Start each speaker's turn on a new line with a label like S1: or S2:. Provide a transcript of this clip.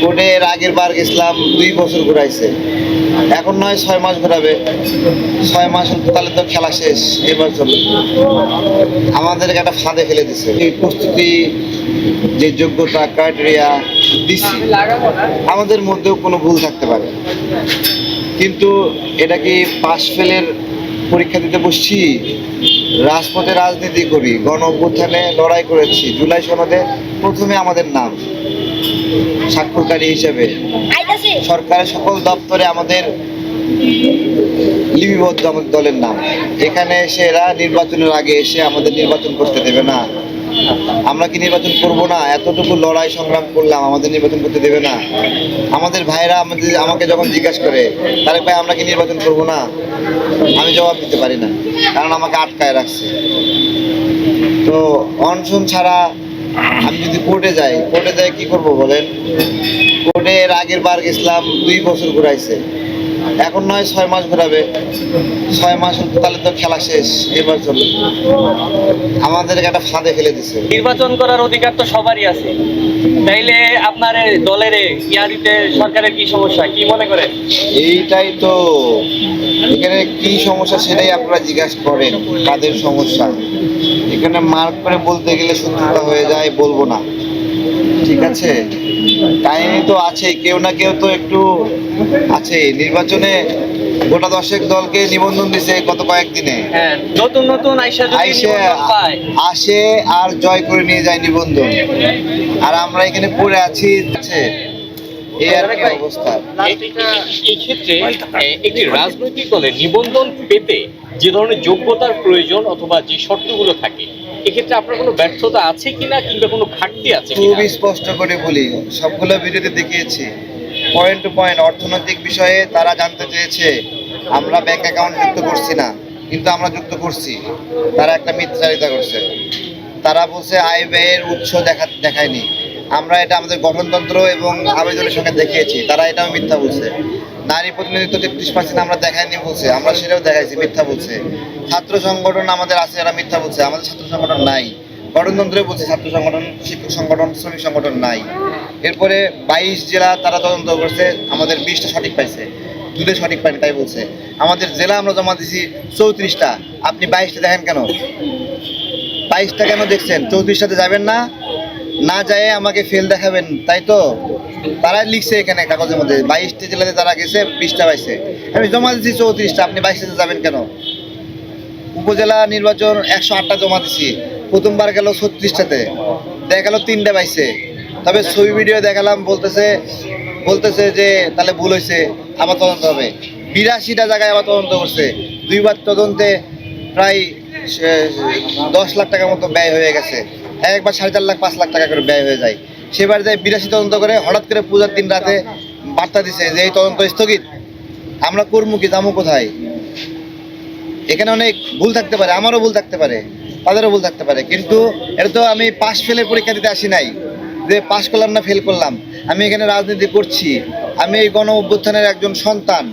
S1: কোর্টে এর আগের বার গেছিলাম দুই বছর ঘুরাইছে। এখন নয়, ছয় মাস ঘোরাবে। ছয় মাস হলে তাহলে তো খেলা শেষ, এবার চলে। আমাদেরকে একটা ফাঁদে ফেলে দিছে। এই প্রস্তুতি, যে যোগ্যতা ক্রাইটেরিয়া দিচ্ছি আমাদের মধ্যেও কোনো ভুল থাকতে পারে। কিন্তু এটা কি পাশ ফেলের পরীক্ষা দিতে বসছি? রাজপথে রাজনীতি করি গণ অভ্যুত্থানে লড়াই করেছি। জুলাই সনদে প্রথমে আমাদের নাম। স্বাক্ষরকারী হিসেবে। সরকারের সকল দপ্তরে আমাদের লিপিবদ্ধ আমাদের দলের নাম। এখানে এসে এরা নির্বাচনের আগে এসে আমাদের নির্বাচন করতে দেবে না। আমরা কি নির্বাচন করব না? এতটুকু লড়াই সংগ্রাম করলাম আমাদের নির্বাচন করতে দেবে না। আমাদের ভাইরা আমাদের আমাকে যখন জিজ্ঞাসা করে তাহলে ভাই আমরা কি নির্বাচন করব না? আমি জবাব দিতে পারি না কারণ আমাকে আটকায় রাখছে। তো অনশন ছাড়া আমি যদি কোর্টে যাই কোর্টে যাই কি করব বলেন? কোর্টে এর আগের বার গেছিলাম দুই বছর ঘুরাইছে। এখন নয় ছয় মাস ঘুরাবে। ছয় মাস তাহলে তো খেলা শেষ এবার চলে। আমাদেরকে একটা ফাঁদে ফেলে দিছে।
S2: নির্বাচন করার অধিকার তো সবারই আছে। তাইলে আপনার দলের এ ইয়া দিতে সরকারের কি সমস্যা? কি মনে করেন?
S1: এইটাই তো। এখানে কি সমস্যা সেটাই আপনারা জিজ্ঞাসা করেন কাদের সমস্যা? এখানে মার্ক করে বলতে গেলে শত্রুতা হয়ে যায় বলব না। ঠিক আছে? কাহিনী তো আছে কেউ না কেউ তো একটু আছে নির্বাচনে গোটা দশেক দলকে নিবন্ধন দিছে গত কয়েকদিনে।
S2: হ্যাঁ নতুন নতুন
S1: আসে আর জয় করে নিয়ে যায় নিবন্ধন। আর আমরা এখানে পড়ে আছি আছে। এই আর কি অবস্থা?
S3: ক্ষেত্রে একটি রাজনৈতিক দলের নিবন্ধন পেতে যে ধরনের যোগ্যতার প্রয়োজন অথবা যে শর্তগুলো থাকে, এক্ষেত্রে আপনার কোনো ব্যর্থতা আছে কিনা কিংবা কোনো ঘাটতি আছে
S1: খুবই স্পষ্ট করে বলি, সবগুলো ভিডিওতে দেখিয়েছি। পয়েন্ট টু পয়েন্ট অর্থনৈতিক বিষয়ে তারা জানতে চেয়েছে, আমরা ব্যাংক অ্যাকাউন্ট যুক্ত করছি না, কিন্তু আমরা যুক্ত করছি। তারা একটা মিথ্যাচারিতা করছে। তারা বলছে, আয় ব্যয়ের উৎস দেখা, দেখায়নি। আমরা এটা আমাদের গঠনতন্ত্র এবং আবেদনের সঙ্গে দেখিয়েছি, তারা এটাও মিথ্যা বলছে। নারী প্রতিনিধিত্ব তেত্রিশ পার্সেন্ট আমরা দেখাইনি বলছে, আমরা সেটাও দেখাইছি, মিথ্যা বলছে। ছাত্র সংগঠন আমাদের আছে, এরা মিথ্যা বলছে, আমাদের ছাত্র সংগঠন নাই। গণতন্ত্রে বলছে ছাত্র সংগঠন, শিক্ষক সংগঠন, শ্রমিক সংগঠন নাই। এরপরে বাইশ জেলা তারা তদন্ত করছে, আমাদের বিশটা সঠিক পাইছে দুটো সঠিক পাইনি, তাই বলছে। আমাদের জেলা আমরা জমা দিছি চৌত্রিশটা, আপনি বাইশটা দেখেন কেন? বাইশটা কেন দেখছেন? চৌত্রিশটাতে যাবেন না না যায় আমাকে ফেল দেখাবেন, তাই তো? তারা লিখছে এখানে কাগজের মধ্যে বাইশটা জেলাতে তারা গেছে, বিশটা পাইছে। আমি জমা দিচ্ছি চৌত্রিশটা, আপনি বাইশটাতে যাবেন কেন? উপজেলা নির্বাচন একশো আটটা জমা দিছি, প্রথমবার গেল ছত্রিশটাতে, দেখা গেল তিনটা পাইছে। তবে ছবি ভিডিও দেখালাম, বলতেছে বলতেছে যে তাহলে ভুল হয়েছে আবার তদন্ত হবে। বিরাশিটা জায়গায় আবার তদন্ত করছে। দুইবার তদন্তে প্রায় দশ লাখ টাকার মতো ব্যয় হয়ে গেছে। একবার সাড়ে চার লাখ, পাঁচ লাখ টাকা করে ব্যয় হয়ে যায়। সেবার যায় বিরাশি তদন্ত করে হঠাৎ করে পূজার দিন রাতে বার্তা দিছে যে এই তদন্ত স্থগিত। আমরা করব কি যাব কোথায়? এখানে অনেক ভুল থাকতে পারে, আমারও ভুল থাকতে পারে, তাদেরও ভুল থাকতে পারে। কিন্তু এটা তো আমি পাশ ফেলের পরীক্ষা দিতে আসি নাই, যে পাশ করলাম না ফেল করলাম। আমি এখানে রাজনীতি করছি, আমি এই গণ অভ্যুত্থানের একজন সন্তান।